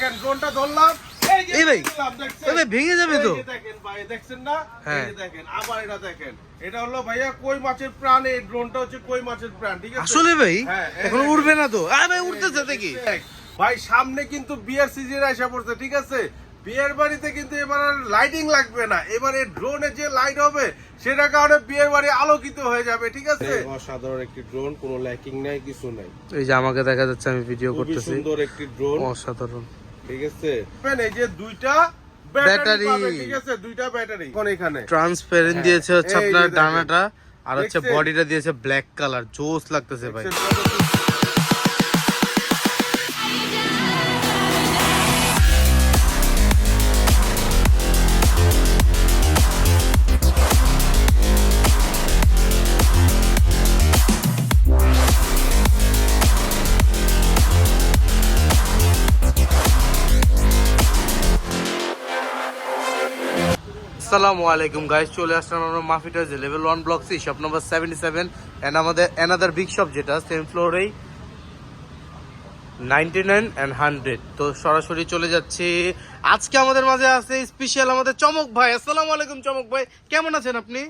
দেখেন ড্রোনটা ধরলাম। এই ভাই? এই ভাই, ভেঙে যাবে তো। দেখেন ভাই দেখছেন না? হ্যাঁ। এই দেখেন আবার এটা দেখেন। এটা হলো ভাইয়া কই মাছের প্রাণ এই ড্রোনটা হচ্ছে কই মাছের প্রাণ ঠিক আছে? আসলে ভাই হ্যাঁ, এখন উড়বে না তো। আরে ভাই উড়তেছে দেখি। ভাই সামনে কিন্তু বিয়ের সিজন আসা পড়ছে ঠিক আছে? বিয়ের বাড়িতে কিন্তু এবার লাইটিং লাগবে না। এবারে ড্রোনে যে লাইট হবে সেটা কারণে বিয়ের বাড়ি আলোকিত হয়ে যাবে ঠিক আছে? অসাধারণ একটি ড্রোন কোনো ল্যাকিং নাই কিছু নাই। এই যে আমাকে দেখা যাচ্ছে আমি ভিডিও করতেছি। সুন্দর একটি ড্রোন অসাধারণ। ঠিক আছে? এই যে দুইটা ব্যাটারি। ঠিক আছে? দুইটা ব্যাটারি এখন এখানে। ট্রান্সপারেন্ট হ্যাঁ, দিয়েছে হচ্ছে আপনার ডানাটা আর হচ্ছে বডিটা দিয়েছে ব্ল্যাক কালার জোস লাগতেছে ভাই। আসসালামু আলাইকুম গাইস চলে আসলাম আমরা যে level one block C shop seventy seven and আমাদের অ্যানাদার বিগ শপ যেটা সেম ফ্লোরেই নাইনটি নাইন অ্যান্ড হান্ড্রেড তো সরাসরি চলে যাচ্ছি। আজকে আমাদের মাঝে আছে স্পেশাল আমাদের চমক ভাই। আসসালামু আলাইকুম, চমক ভাই। কেমন আছেন আপনি?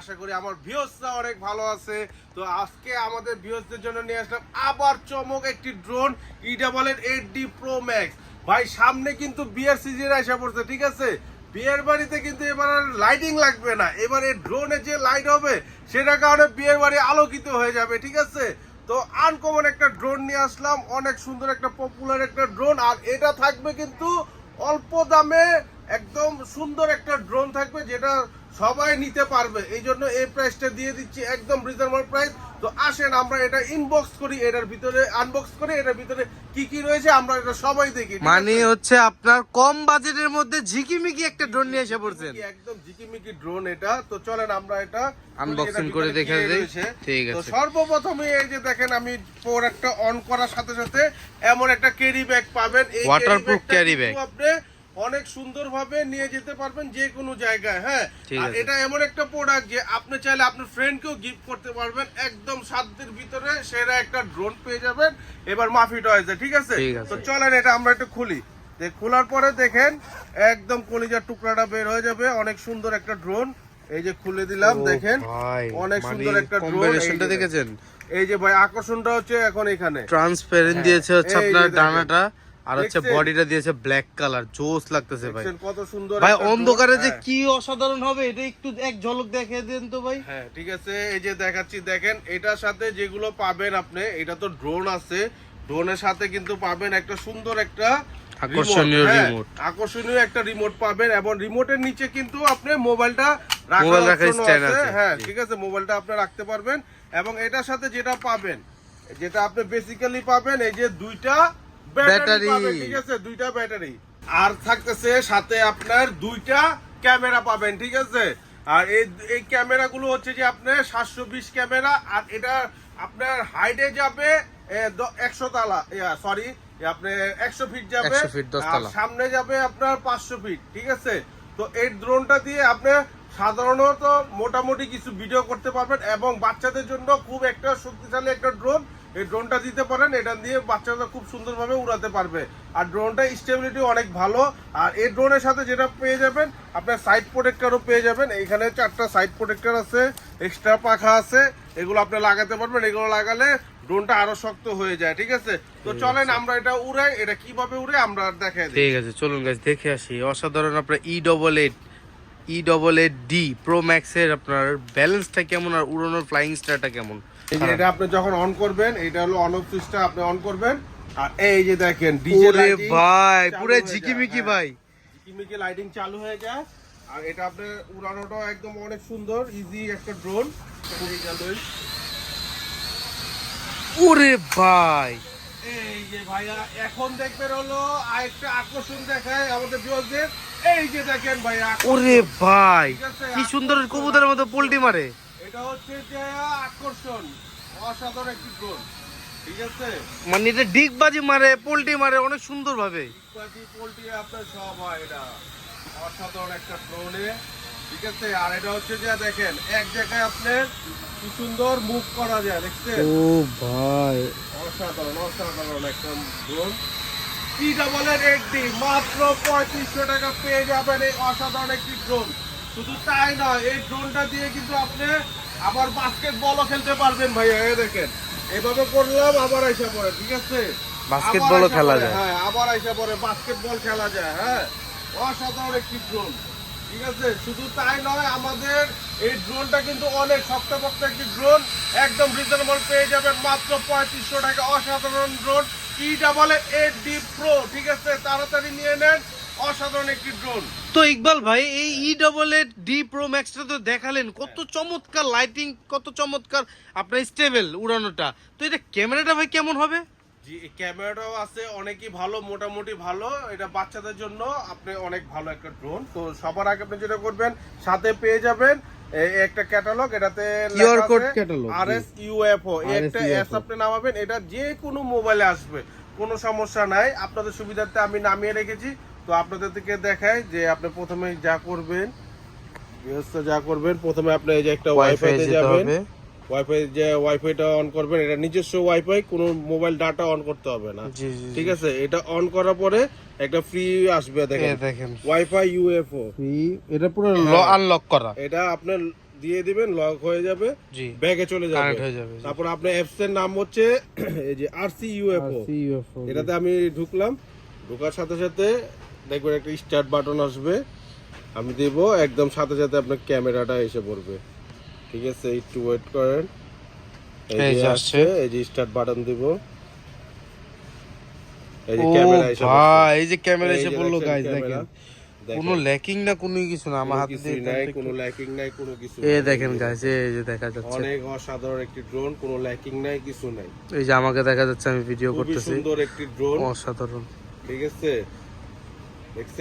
আশা করি আমার ভিউসরা অনেক ভালো আছে। তো আজকে আমাদের ভিউসদের জন্য নিয়ে আসলাম আবার চমক একটি drone E double eight D pro max ভাই, সামনে কিন্তু বিয়ের সিজন আসা পড়ছে, ঠিক আছে? বিয়ের বাড়িতে কিন্তু এবার লাইটিং লাগবে না। এবারে ড্রোনে যে লাইট হবে সেটা কারণে বিয়ের বাড়ি আলোকিত হয়ে যাবে, ঠিক আছে? তো আনকমন একটা ড্রোন নিয়ে আসলাম, অনেক সুন্দর একটা পপুলার একটা ড্রোন আর এটা থাকবে কিন্তু অল্প দামে একদম সুন্দর একটা ড্রোন থাকবে যেটা সবাই নিতে পারবে। এই জন্য এই প্রাইসটা দিয়ে দিচ্ছি একদম রিজনেবল প্রাইস তো আসেন আমরা এটা ইনবক্স করি এটার ভিতরে আনবক্স করি এটার ভিতরে কি কি রয়েছে আমরা এটা সবাই দেখি মানে হচ্ছে আপনার কম বাজেটের মধ্যে ঝিকিমিকি একটা ড্রোন নিয়ে এসে পড়ছেন। একদম ঝিকিমিকি ড্রোন এটা। তো চলেন আমরা এটা আনবক্সিং করে দেখে দেই। ঠিক তো আছে। সর্বপ্রথমে এই যে দেখেন আমি প্রোডাক্টটা অন করার সাথে সাথে এমন একটা ক্যারি ব্যাগ পাবেন। এই bagটা bag। কিন্তু আপনি অনেক সুন্দরভাবে নিয়ে যেতে পারবেন যে কোনো জায়গায় হ্যাঁ? আর এটা এমন একটা প্রোডাক্ট যে আপনি চাইলে আপনার ফ্রেন্ডকেও গিফট করতে পারবেন একদম সাধ্যের ভিতরে সেরা একটা ড্রোন পেয়ে যাবেন। এবার মাফি টয়েছে ঠিক আছে? তো চলেন এটা আমরা একটু খুলি। খোলার পরে দেখেন একদম কলিজার টুকরাটা বের হয়ে যাবে। অনেক সুন্দর একটা ড্রোন এই যে খুলে দিলাম দেখেন। অনেক মানে সুন্দর একটা ড্রোন দেখেছেন? এই যে ভাই আকর্ষণটা হচ্ছে এখন এখানে। ট্রান্সপারেন্ট হ্যাঁ, দিয়েছে হচ্ছে আপনার ডানাটা। আর হচ্ছে বডিটা দিয়েছে ব্ল্যাক কালার জোস লাগতেছে ভাই। কত সুন্দর ভাই অন্ধকারে যে হ্যাঁ। কি অসাধারণ হবে এটা একটু এক ঝলক দেখিয়ে দেন তো ভাই। হ্যাঁ ঠিক আছে এই যে দেখাচ্ছি দেখেন এটার সাথে যেগুলো পাবেন আপনি এটা তো ড্রোন আছে ড্রোনের সাথে কিন্তু পাবেন একটা সুন্দর একটা আকর্ষণীয় remote, হ্যাঁ, আকর্ষণীয় একটা রিমোট পাবেন এবং রিমোটের নিচে কিন্তু আপনি মোবাইলটা হ্যাঁ ঠিক আছে মোবাইলটা আপনি রাখতে পারবেন এবং এটার সাথে যেটা পাবেন যেটা আপনি বেসিক্যালি পাবেন এই যে দুইটা ব্যাটারি। ঠিক আছে? দুইটা ব্যাটারি আর থাকতেছে সাথে আপনার দুইটা ক্যামেরা পাবেন ঠিক আছে? আর এই এই ক্যামেরাগুলো হচ্ছে যে আপনার সাতশো বিশ ক্যামেরা আর এটা আপনার হাইটে যাবে একশো তালা সরি আপনি একশো ফিট যাবে 100 feet, দশ আর সামনে যাবে আপনার পাঁচশো ফিট ঠিক আছে? তো এই ড্রোনটা দিয়ে আপনি সাধারণত মোটামুটি কিছু ভিডিও করতে পারবেন এবং বাচ্চাদের জন্য খুব একটা শক্তিশালী একটা ড্রোন এই ড্রোনটা দিতে পারেন এটা দিয়ে বাচ্চারা খুব সুন্দরভাবে উড়াতে পারবে। আর ড্রোনটা স্টেবিলিটি অনেক ভালো। আর এই ড্রোনের সাথে যেটা পেয়ে যাবেন আপনার সাইড প্রোটেক্টারও পেয়ে যাবেন। এখানে চারটা সাইড প্রোটেক্টর আছে এক্সট্রা পাখা আছে এগুলো আপনি লাগাতে পারবেন। এগুলো লাগালে ড্রোনটা আরও শক্ত হয়ে যায় ঠিক আছে? তো চলেন আমরা এটা উড়াই এটা কীভাবে উড়ে আমরা দেখাই ঠিক আছে চলুন গাছ দেখে আসি। অসাধারণ আপনার E double eight E double eight D pro ম্যাক্সের আপনার ব্যালেন্সটা কেমন আর উড়ানোর ফ্লাইং স্টারটা কেমন? এটা আপনি যখন অন করবেন এটা হলো অন অফ সুইচটা আপনি অন করবেন। আর এই যে দেখেন ডিজে ভাই পুরো ঝিকিমিকি ভাই। ঝিকিমিকি লাইটিং চালু হয়ে যায়। আর এটা আপনার উড়ানোটা একদম অনেক সুন্দর ইজি একটা ড্রোন ওরে ভাই। এই যে ভাইয়া এখন দেখবেন হলো আরেকটা আকর্ষণ দেখায় আমাদের বিয়োগদের এই যে দেখেন ভাইয়া ওরে ভাই কি সুন্দর কবুতরের মতো পোল্টি মারে। এটা হচ্ছে যে আকর্ষণ অসাধারণ একটি ড্রোন ঠিক আছে? মানে এটা ডিগবাজি মারে পোল্টি মারে অনেক সুন্দর ভাবে ইত্যাদি পোল্ট্রি আপনার সব হয় এটা। অসাধারণ একটা ড্রোনে ঠিক আছে? আর এটা হচ্ছে যে দেখেন এক জায়গায় আপনার কি সুন্দর মুভ করা যায় দেখছেন? ও ভাই। অসাধারণ অসাধারণ একটা ড্রোন ই ডাবল এর মাত্র পঁয়ত্রিশশো টাকা পেয়ে যাবেন এই অসাধারণ একটি ড্রোন শুধু তাই নয় এই ড্রোনটা দিয়ে কিন্তু আপনি আবার বাস্কেট বলও খেলতে পারবেন ভাইয়া এই দেখেন। এভাবে করলাম আবার আইসা পড়ে ঠিক আছে? বাস্কেটবলও আবার আইসা খেলা যায়। হ্যাঁ আবার আইসা পরে বাস্কেটবল খেলা যায় হ্যাঁ? অসাধারণ একটি ড্রোন ঠিক আছে? শুধু তাই নয় আমাদের এই ড্রোনটা কিন্তু অনেক শক্তপোক্ত একটি ড্রোন একদম রিজনেবল পেয়ে যাবেন মাত্র পঁয়ত্রিশশো টাকা। অসাধারণ drone E double eight D pro ঠিক আছে? তাড়াতাড়ি নিয়ে নেন অসাধারণ একটি ড্রোন তো ইকবাল ভাই এই E double eight D pro ম্যাক্সটা তো দেখালেন কত চমৎকার লাইটিং কত চমৎকার আপনার স্টেবল উড়ানোটা। তো এটা ক্যামেরাটা ভাই কেমন হবে? জি ক্যামেরাটাও আছে অনেকই ভালো মোটামুটি ভালো। এটা বাচ্চাদের জন্য আপনি অনেক ভালো একটা ড্রোন তো সবার আগে আপনি যেটা করবেন সাথে পেয়ে যাবেন একটা ক্যাটালগ এটাতে QR code catalog, R S UFO একটা RSUFO অ্যাপ আপনি নামাবেন এটা যে কোনো মোবাইলে আসবে কোনো সমস্যা নাই। আপনাদের সুবিধার্থে আমি নামিয়ে রেখেছি। তো আপনাদের থেকে দেখাই যে আপনি প্রথমে যা করবেন গৃহস্থ যা করবেন প্রথমে আপনি এই যে একটা ওয়াইফাই ওয়াইফাইতে যাবেন। ওয়াইফাই যে ওয়াইফাইটা অন করবেন এটা নিজস্ব ওয়াইফাই কোনো মোবাইল ডাটা অন করতে হবে না। ঠিক আছে? এটা অন করার পরে একটা ফ্রি আসবে দেখেন। দেখেন। ওয়াইফাই ইউএফও এটা পুরো আনলক করা। এটা আপনি দিয়ে দিবেন লক হয়ে যাবে ব্যাগে চলে যাবে। হয়ে যাবে তারপর আপনার অ্যাপস এর নাম হচ্ছে এই যে আরসি ইউএফও এটাতে আমি ঢুকলাম ঢোকার সাথে সাথে দেখবেন একটা স্টার্ট বাটন আসবে। আমি দেব একদম সাথে সাথে আপনার ক্যামেরাটা এসে পড়বে। ঠিক আছে একটু ওয়েট করেন। এই যে যে আসছে আসছে। এই যে স্টার্ট বাটন দিব। এই যে ক্যামেরা এসে ভাই এই যে ক্যামেরা এসে পড়ল গাইস দেখেন। দেখেন। কোনো ল্যাকিং না কোনো কিছু না আমার হাতে নাই কোনো ল্যাকিং নাই কোনো কিছু দেখেন গাইস এই যে দেখা যাচ্ছে। অনেক অসাধারণ একটি ড্রোন কোনো ল্যাকিং নাই কিছু নাই। এই যে আমাকে দেখা যাচ্ছে আমি ভিডিও করতেছি। সুন্দর একটি ড্রোন অসাধারণ। ঠিক আছে?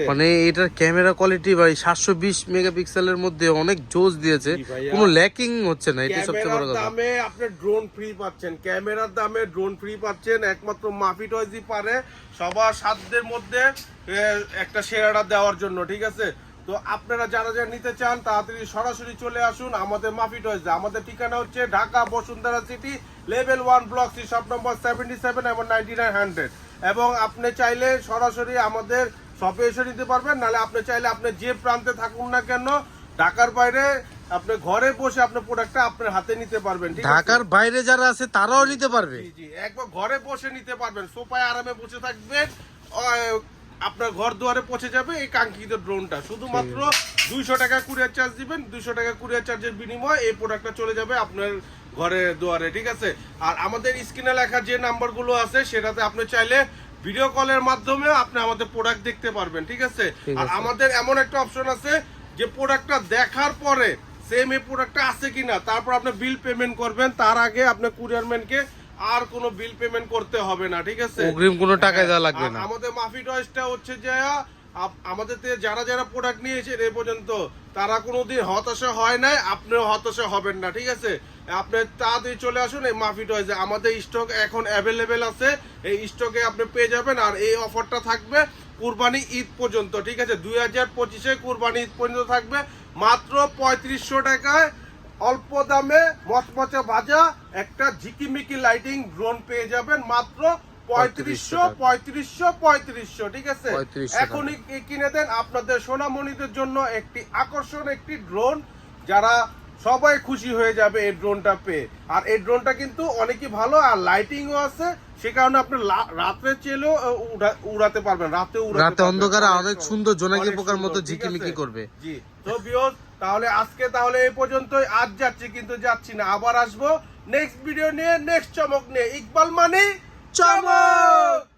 মানে এটার ক্যামেরা কোয়ালিটি ভাই সাতশো বিশ মেগাপিক্সেলের মধ্যে অনেক জোস দিয়েছে। কোনো ল্যাকিং হচ্ছে না এটা সবচেয়ে বড় কথা। দামে আপনি ড্রোন ফ্রি পাচ্ছেন। ক্যামেরার দামে ড্রোন ফ্রি পাচ্ছেন। একমাত্র মাফি টয়জি পারে সবার সাধ্যের মধ্যে একটা সেরাটা দেওয়ার জন্য ঠিক আছে? তো আপনারা যারা যারা নিতে চান তাড়াতাড়ি সরাসরি চলে আসুন আমাদের মাফি টয়জে আমাদের ঠিকানা হচ্ছে Dhaka Bashundhara city level one block C shop number seventy seven এবং নাইনটি নাইন হান্ড্রেড এবং আপনি চাইলে সরাসরি আমাদের শপে এসে নিতে পারবেন নাহলে আপনি চাইলে আপনি যে প্রান্তে থাকুন না কেন ঢাকার বাইরে আপনি ঘরে বসে আপনার প্রোডাক্টটা আপনার হাতে নিতে পারবেন ঠিক ঢাকার বাইরে যারা আছে তারাও নিতে পারবে। জি জি একবার ঘরে বসে নিতে পারবেন সোফায় আরামে বসে থাকবেন আপনার ঘর দুয়ারে পৌঁছে যাবে এই কাঙ্ক্ষিত ড্রোনটা শুধুমাত্র দুইশো টাকা কুরিয়ার চার্জ দিবেন দুইশো টাকা কুরিয়ার চার্জের বিনিময়ে এই প্রোডাক্টটা চলে যাবে আপনার ঘরে দুয়ারে ঠিক আছে? আর আমাদের স্ক্রিনে লেখা যে নাম্বারগুলো আছে সেটাতে আপনি চাইলে ভিডিও কলের মাধ্যমে আপনি আমাদের প্রোডাক্ট দেখতে পারবেন ঠিক আছে? আর আমাদের এমন একটা অপশন আছে যে প্রোডাক্টটা দেখার পরে সেম এই প্রোডাক্টটা আছে কিনা তারপর আপনি বিল পেমেন্ট করবেন তার আগে আপনার কুরিয়ারম্যানকে আর কোনো বিল পেমেন্ট করতে হবে না ঠিক আছে? অগ্রিম কোনো টাকা দেওয়া লাগবে না। আমাদের মাফি টয়েসটা হচ্ছে যে আমাদের থেকে যারা যারা প্রোডাক্ট নিয়েছেন এ পর্যন্ত, তারা কোনোদিন হতাশা হয় নাই, আপনিও হতাশা হবেন না, ঠিক আছে? আপনি তাড়াতাড়ি চলে আসুন এই মাফি টয়েসে আমাদের স্টক এখন অ্যাভেলেবেল আছে, এই স্টকে আপনি পেয়ে যাবেন আর এই অফারটা থাকবে কুরবানি ঈদ পর্যন্ত, ঠিক আছে? দুই হাজার পঁচিশে কুরবানি ঈদ পর্যন্ত থাকবে, মাত্র পঁয়ত্রিশশো টাকায় অল্প দামে মচমচে ভাজা একটা ঝিকিমিকি লাইটিং ড্রোন পেয়ে যাবেন, মাত্র পঁয়ত্রিশশো পঁয়ত্রিশশো পঁয়ত্রিশশো ঠিক আছে? 3500 এখনই কিনে দেন আপনাদের সোনামণিদের জন্য একটি আকর্ষণ একটি ড্রোন যারা সবাই খুশি হয়ে যাবে এই ড্রোনটা পেয়ে। আর এই ড্রোনটা কিন্তু অনেকই ভালো আর লাইটিংও আছে। সে কারণে আপনি রাত্রে চেলেও উড়া- উড়াতে পারবেন রাতে রাতে। অন্ধকারে অনেক সুন্দর। জোনাকি পোকার মতো ঝিকিমিকি করবে। জি। তো বিয়স তাহলে আজকে তাহলে এই পর্যন্তই। আজ যাচ্ছি কিন্তু যাচ্ছি না আবার আসব। নেক্সট ভিডিও নিয়ে নেক্সট চমক নিয়ে। ইকবাল মানে চমক